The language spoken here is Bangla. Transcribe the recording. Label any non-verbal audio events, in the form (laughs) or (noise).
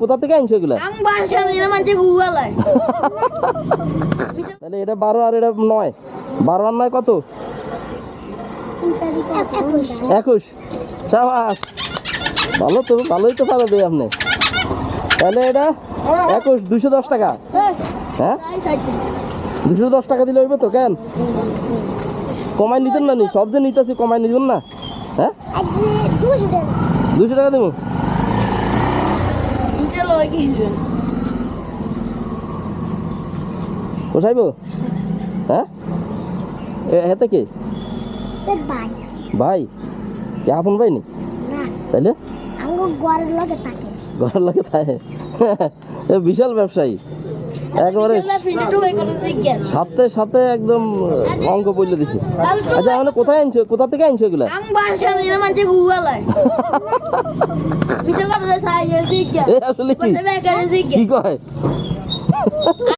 কোথা থেকে আনছো এগুলা? আমি বাসা নিয়ে মাঝে গুয়ালাই তাহলে এটা বারো আর এটা নয়। বারো আর নয় কত? একুশ। সাবাস। ভালো তো ভালোই তো পারো দেয় আপনি। তাহলে এটা একুশ দুশো দশ টাকা। হ্যাঁ? দুশো দশ টাকা দিলে হইবে তো কেন? কমাই নিতেন না নি? সব যে নিতেছি কমাই নিতেন না? হ্যাঁ? দুশো টাকা দেবো? চলো কি পোষাইব হ্যাঁ? এ হেতে কে? ভাই। কে আপন ভাই নি? তাইলে? ঘরের লগে থাকে। লাগে বিশাল ব্যবসায়ী। একবারে সাথে সাথে একদম অঙ্ক বললে দিছে। আচ্ছা মানে কোথায় আনছো? কোথা থেকে আনছো এগুলা? (laughs) আসলে কি বেকারের দিকে কি কয়